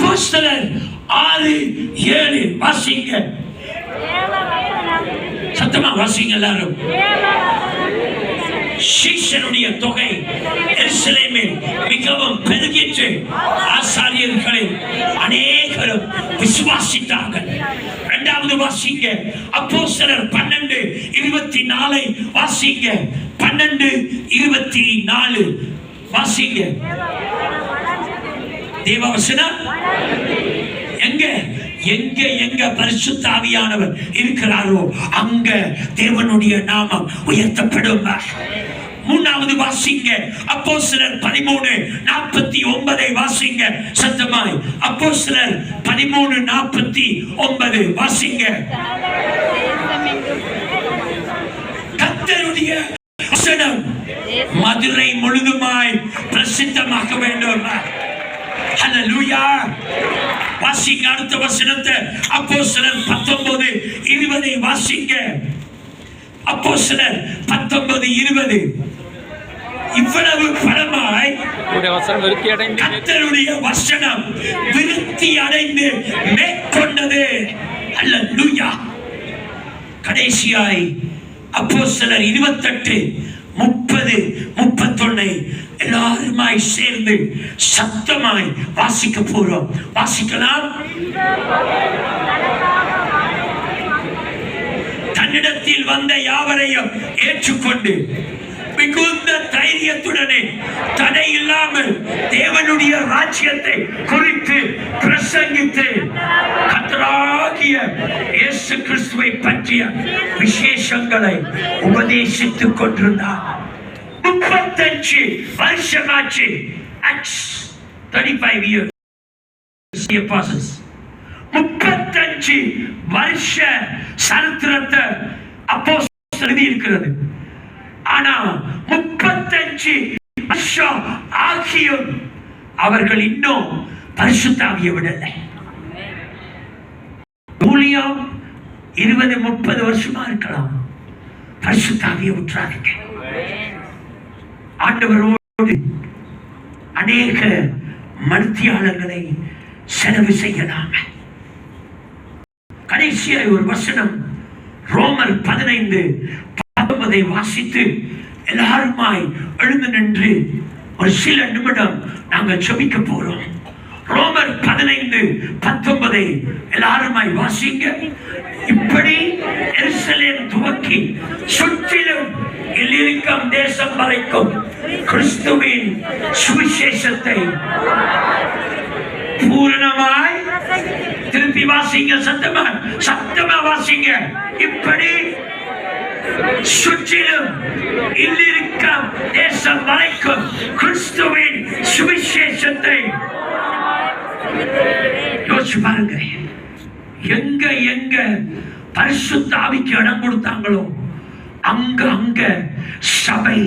அப்போஸ்தலர் ஆறு ஏழு வாசிங்க. சத்தமா வாசிங்க எல்லாரும். சீஷனுடைய தொகை எருசலேமில் மிகவும் பெருகிற்று. ஆசாரியர்களில் அநேகரும் விசுவாசித்தார்கள். இரண்டாவது வாசிங்க. அப்போ சிலர் பன்னெண்டு இருபத்தி நாலை வாசிங்க. பன்னெண்டு இருபத்தி நாலு வாசிங்க. தேவவசனம் எங்க எங்க எங்க பரிசுத்த ஆவியானவர் இருக்கிறாரோ அங்க தேவனுடைய நாமம் உயர்த்தப்படும். மூணாவது வாசிங்க அப்போ சிலர் பதிமூணு நாற்பத்தி ஒன்பதை வாசிங்க சத்தமாய். அப்போ சிலர் பதிமூணு நாற்பத்தி ஒன்பது வாசிங்க. கத்தருடைய வசனம் மதுரை முழுதுமாய் பிரசித்தமாக வேண்டும். ஹalleluya வாசிங்க அடுத்த வசனத்தை. அப்போ சிலர் பத்தொன்பது இருபதை வாசிங்க. அப்போ சிலர் பத்தொன்பது இருபது. இவ்வளவு பலமாய் கத்தருடைய வசனம் விருத்தி அடைந்து மேற்கொண்டது. அல்லேலூயா கடைசியாய் அப்போ சிலர் இருபத்தெட்டு முப்பது முப்பத்தொன்னை. எல்லாருமாய் சேர்ந்து சத்தமாய் வாசிக்க போறோம். வாசிக்கலாம். தன்னிடத்தில் வந்த யாவரையும் ஏற்றுக்கொண்டு மிகுந்த தைரியத்துடனே தடை இல்லாமல் தேவனுடைய ராஜ்யத்தை குறித்து பிரசங்கித்து கத்தராகிய இயேசு கிறிஸ்துவை பற்றிய விசேஷங்களை உபதேசித்துக் கொண்டிருந்தார். முப்பத்தஞ்சு வருஷமாச்சு தேர்ட்டி ஃபைவ் இயர்ஸ் முப்பத்தஞ்சு வருஷ சரித்திரத்தை அப்போ எழுதி இருக்கிறது ஆனா முப்பத்தஞ்சு வருஷம் ஆகியும் அவர்கள் இன்னும் பரிசுத்தாவிய விடலை ஊழியம் இருபது முப்பது வருஷமா இருக்கலாம் பரிசுத்தாவிய விட்டுறாதீங்க ஆண்டவரோடு அநேக மருத்தியாளர்களை செலவு செய்யலாம். கடைசியாய் ஒரு வசனம் ரோமர் பதினைந்து பத்தொன்பதை வாசித்து எல்லாருமாய் எழுந்து நின்று ஒரு சில நிமிடம் நாங்கள் செபிக்க போறோம். ரோமர் பதினைந்து பத்தொன்பதை எல்லாருமாய் வாசிங்க. இப்படி எருசலேம் துவக்கி சுற்றிலும் இருக்கும் தேசம் வரைக்கும் கிறிஸ்துவின் சுவிசேஷத்தை பூரணமாய் திருப்பி வாசிங்க சத்தமா? சத்தமா வாசிங்க. இப்படி சுற்றிலும் இல்லிருக்கும் தேசம் வரைக்கும் கிறிஸ்துவின் சுவிசேஷத்தை யோசிச்சு பாருங்க. எங்க எங்க பரிசுத்த ஆவிக்கு இடம் கொடுத்தாங்களோ? அங்க அங்க சபை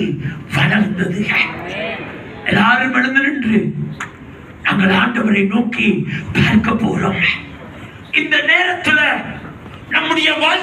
வளர்ந்தது. எல்லாரும் எழுந்து நின்று நாங்கள் ஆண்டவரை நோக்கி பார்க்க போறோம். இந்த நேரத்துல நம்முடைய வாழ்க்கை